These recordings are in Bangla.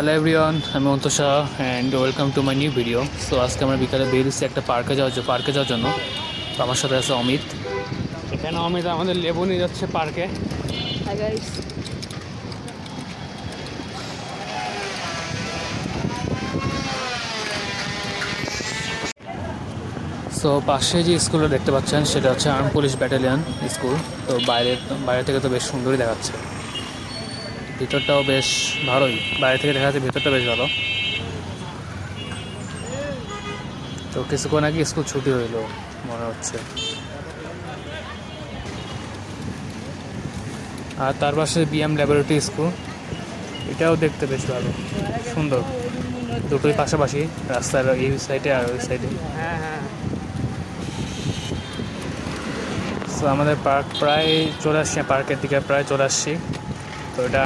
হ্যালো এভরিওয়ান আমি Antasha and welcome to my new video so আজকে আমরা বিকালে বেরিয়েছি একটা পার্কে যাওয়ার জন্য পার্কে যাওয়ার জন্য। তো আমার সাথে আছে অমিত। এখানে অমিত আমাদের লেবু নিয়ে যাচ্ছে পার্কে। সো পাশে যে স্কুলটা দেখতে পাচ্ছেন সেটা হচ্ছে আর্ম পুলিশ ব্যাটালিয়ন স্কুল তো বাইরে বাইরে থেকে তো বেশ সুন্দরই দেখাচ্ছে। ভিতরটাও বেশ ভালোই। বাইরে থেকে দেখা যাচ্ছে ভিতরটা বেশ ভালো। তো কিছুক্ষণ আগে স্কুল ছুটি হইল, মনে হচ্ছে। আর তার পাশে বিএম ল্যাবরেটরি স্কুল এটাও দেখতে বেশ ভালো, সুন্দর। দুটোই পাশাপাশি রাস্তার এই সাইডে আর ওই সাইডে তো আমাদের পার্ক প্রায় চলে আসছি পার্কের দিকে প্রায় চলে আসছি। তো এটা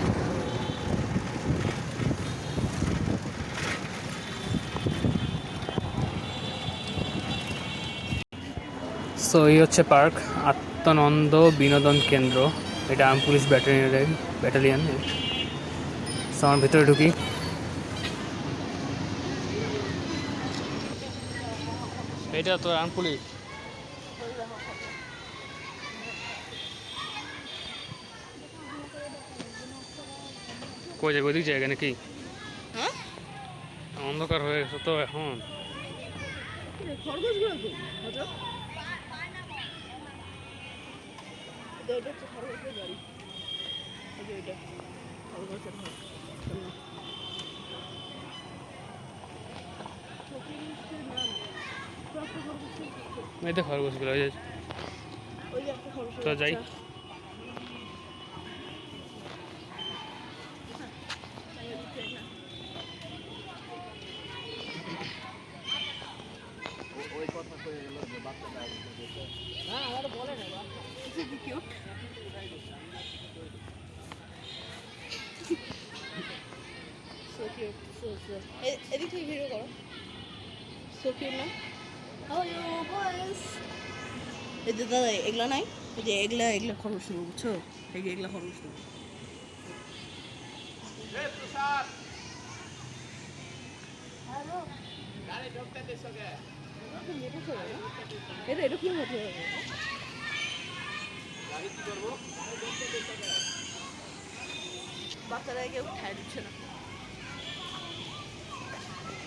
সো এই হচ্ছে পার্ক আত্মানন্দ বিনোদন কেন্দ্র। এটা আর্ম পুলিশ ব্যাটালিয়নের ব্যাটালিয়ন। সো আমার ভিতরে ঢুকি। এটা তো আর্ম পুলিশ। কই যাবে ওইদিক জায়গা নাকি? হ্যাঁ? অন্ধকার হয়ে গেছে তো এখন। খরগোশগুলো তো আচ্ছা এটা এটা হচ্ছে খরগোশের বাড়ি এই যে এটা খরগোশের ঘর খরগোশগুলো ওই তো যাই। এদিক থেকে ভিডিও করো। সো কিউট না? How are এই যে দাদা এগুলা নাই? এই যে এগুলা এগুলা খরচ নেব বুঝছ? এই যে এগুলা খরচ নেব এটা এটা কি হতে হবে বাচ্চারা কেউ খাই দিচ্ছে না চল ওদিক যাই ওই জন্য আমার সুইমিং পুল এখান থেকে একটা খরচ হয়ে গেছে ওই যে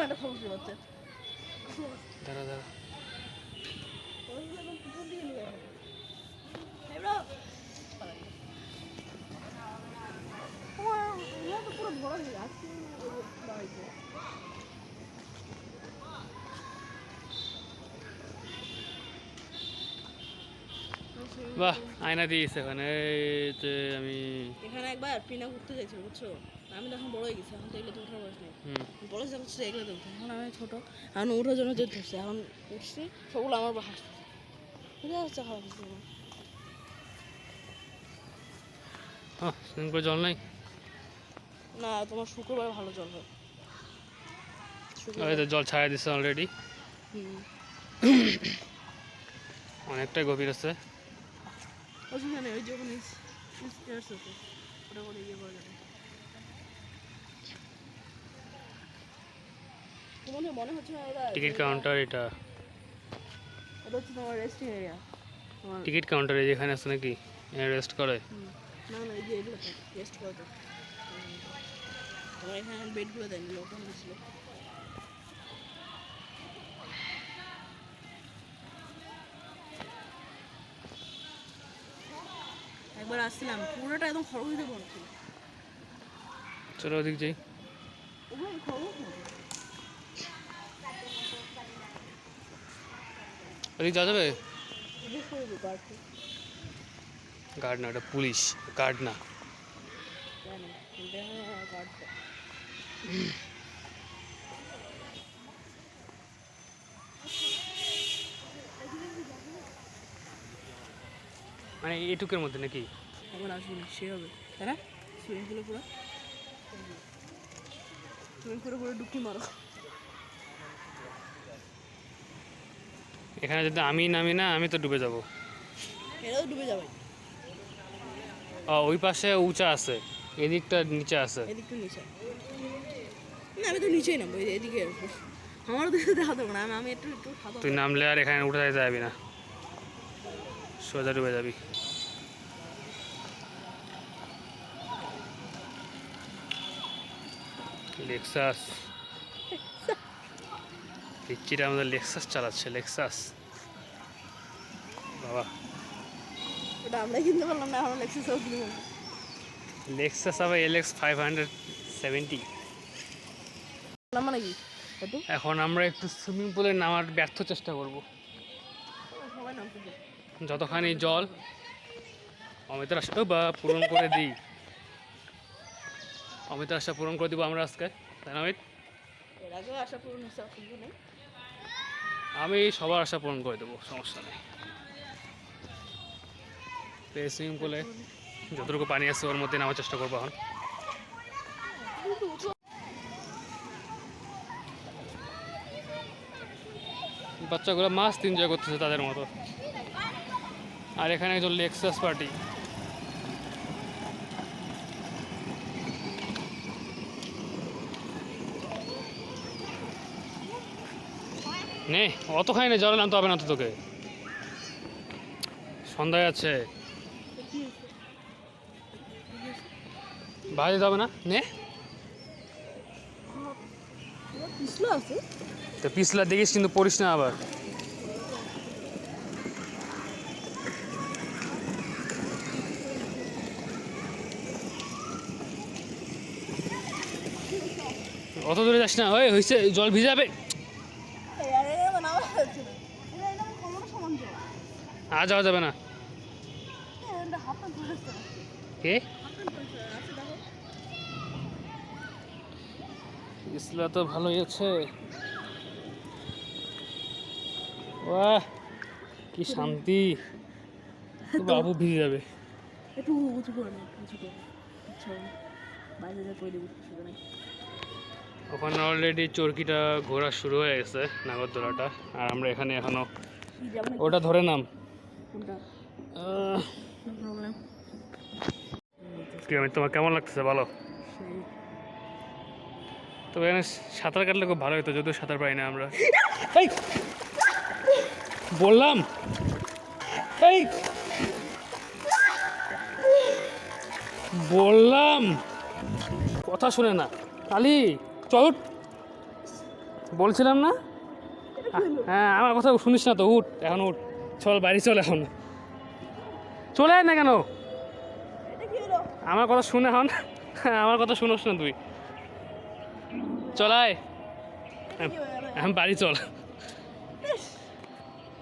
একটা খরচ হচ্ছে দাঁড়া দাঁড়া। পুরো ভরা হয়ে আজকে বাহ আয়না দিয়েছে ওখানে এই যে আমি এখানে একবার পিনা ঘুরতে যাইছিল বুঝছ? আমি তো এখন বড় হয়ে গেছি এখন তো এগুলো তো ওঠার বয়স নেই। বড় যখন ছিল এগুলো তো এখন আমি ছোটো এখন ওঠার জন্য যে ধরছে এখন উঠছি সবগুলো আমার উপর হাসতেছে। বুঝতে পারছে খারাপ হ্যাঁ সুইমিং করে জল নাই? না তোমার শুক্রবারে ভালো জল হয়। ওই তো জল ছাড়া দিচ্ছে অলরেডি অনেকটাই গভীর আছে। ওখানে ওই যখন স্টেয়ার্স আছে ওটা করে ইয়ে করে যাবে। তোমাদের মনে হচ্ছে না এটা টিকিট কাউন্টার এটা? এটা হচ্ছে তোমার রেস্টিং এরিয়া টিকিট কাউন্টারে যেখানে আছে নাকি? রেস্ট করে? না না এই যে এগুলো রেস্ট করে তোমার এখানে বেডগুলো দেয়নি লোকজন দিয়েছিল। একবার আসছিলাম পুরোটা একদম খরগোশে বন্ধ চলো ওদিক যাই। ওখানে খরগোশ ওদিক যাওয়া যাবে? গার্ড না ওটা পুলিশ গার্ড না। জানি কিন্তু এখন গার্ডটা মানে এটুকের মধ্যে নাকি? এখন আসবেন সে হবে। তাই না? সুইমিং পুলে পুরো। সুইমিং পুলে পুরো ডুবকি মারো। এখানে যদি আমি নামি না আমি তো ডুবে যাব। এটাও ডুবে যাবে। ও ওই পাশে উঁচা আছে এদিকটা নিচে আছে। এদিকটা নিচে। না আমি তো নিচেই নামবো এদিকে। আসব আমারও তো দেখা দেবো না আমি- একটু একটু তুই নামলে আর এখানে উঠে যাবি না। সোজা ডুবে যাবি। লেক্সাস পিচ্চিটা আমাদের লেক্সাস চালাচ্ছে লেক্সাস বাবা। ওটা আমরাই কিনতে পারলাম না এখন এক্সারসাইজ কিনবো। লেক্সাস আবার এলএক্স ফাইভ হান্ড্রেড সেভেন্টি এখন আমরা একটু সুইমিং পুলে নামার ব্যর্থ চেষ্টা করব। যতখানি জল অমিতের আশা বা পূরণ করে দিই। অমিতের আশা পূরণ করে দিব আমরা আজকে। তাই না অমিত? আমি সবার আশা পূরণ করে দেবো সমস্যা নেই। তো এই সুইমিং পুলে যতটুকু পানি আছে ওর মধ্যে নামার চেষ্টা করব এখন। বাচ্চাগুলো মাস্ত এনজয় করতেছে তাদের মতো। আর এখানে একজন লেক্সাস পার্টি নে অত খাই না জল আনতে হবে না তো তোকে। সন্ধ্যায় আছে। বাইরে যাবে না? নে। পিছলা তো পিছলা দেখিস কিন্তু পড়িস না আবার। অত দূরে যাস না। ওই হয়েছে জল ভিজাবে। আরে যাওয়া যাবে না। কে? ইসলা তো ভালোই আছে। বাহ কি শান্তি। বাবু ভিজে যাবে। একটু উঁচু করে উঁচু করে। বাইরে যা করে দেবো ওখানে অলরেডি চরকিটা ঘোরা শুরু হয়ে গেছে নাগরদোলাটা। আর আমরা এখানে এখনও ওটা ধরে নাম। আমি তোমার কেমন লাগতেছে? বলো। তবে এখানে সাঁতার কাটলে খুব ভালো হতো যদিও সাঁতার পাই না আমরা। বললাম। এই! বললাম। কথা শুনে না। কালি! চল, উঠ। বলছিলাম না? হ্যাঁ আমার কথা শুনিস না তো, উঠ। এখন উঠ। চল, বাড়ি চল এখন। চলে আয় না কেন? আমার কথা শুনে এখন। আমার কথা শুনোস না তুই। চলায় এখন বাড়ি চল।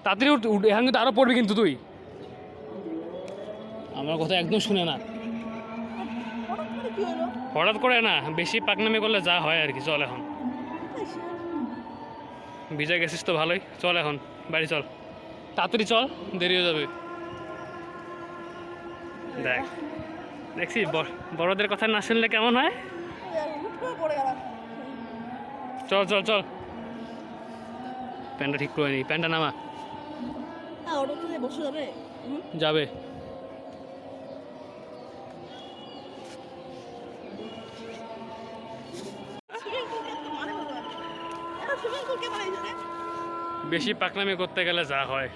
তাড়াতাড়ি উঠ উঠ। এখন কিন্তু আরও পড়বি কিন্তু তুই। আমার কথা একদম শুনে না। হঠাৎ করে কি হলো? হঠাৎ করে না বেশি পাকনামি করলে যা হয় আর কি চল এখন। ভিজে গেছিস তো ভালোই চল এখন বাড়ি চল। তাড়াতাড়ি চল দেরি হয়ে যাবে। দেখ দেখছি বড়দের কথা না শুনলে কেমন হয়? চল চল চল। প্যান্টটা ঠিক করে নি প্যান্টটা নামা। হ্যাঁ যাবে। বেশি পাকলামি করতে গেলে যা হয়।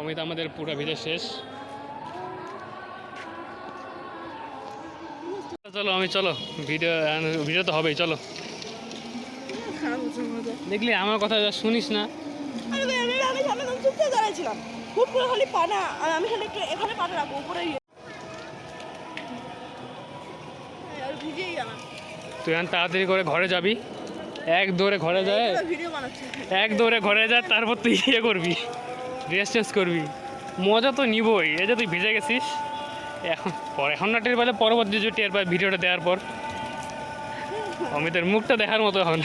অমিত আমাদের পুরো ভিজে শেষ। চলো আমি চলো। ভিডিও ভিডিও তো হবেই চলো। দেখলি আমার কথা যা শুনিস না। আমি আমি সামনে আমি চুপচাপ দাঁড়াইছিলাম হুট করে খালি পানা আর আমি খালি একটু এখানে পাটা রাখব উপরে। এই, আর ভিজেই জানা তুই এখন তাড়াতাড়ি করে ঘরে যাবি। এক দৌড়ে ঘরে যায়। এক দৌড়ে ঘরে যা তারপর তুই ইয়ে করবি ড্রেস চেঞ্জ করবি। মজা তো নিবই এই যে তুই ভিজে গেছিস। এখন পর এখন না টের পেলে পরবর্তী যে টের পায় ভিডিওটা দেওয়ার পর। অমিতের মুখটা দেখার মতো এখন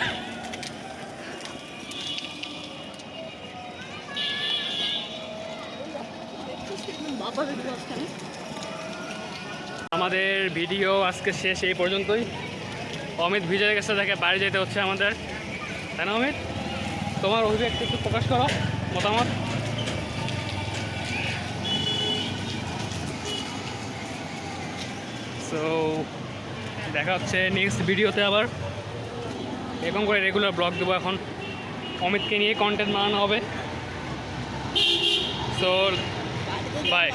আমাদের ভিডিও আজকে শেষ এই পর্যন্তই। অমিত ভিজে গেছে দেখে বাড়ি যেতে হচ্ছে আমাদের। তাই না অমিত? তোমার অভিব্যক্তি একটু প্রকাশ করো, মতামত। সো দেখা হচ্ছে নেক্সট ভিডিওতে আবার। এরকম করে রেগুলার ব্লগ দেবো এখন। অমিতকে নিয়ে কন্টেন্ট বানানো হবে। So by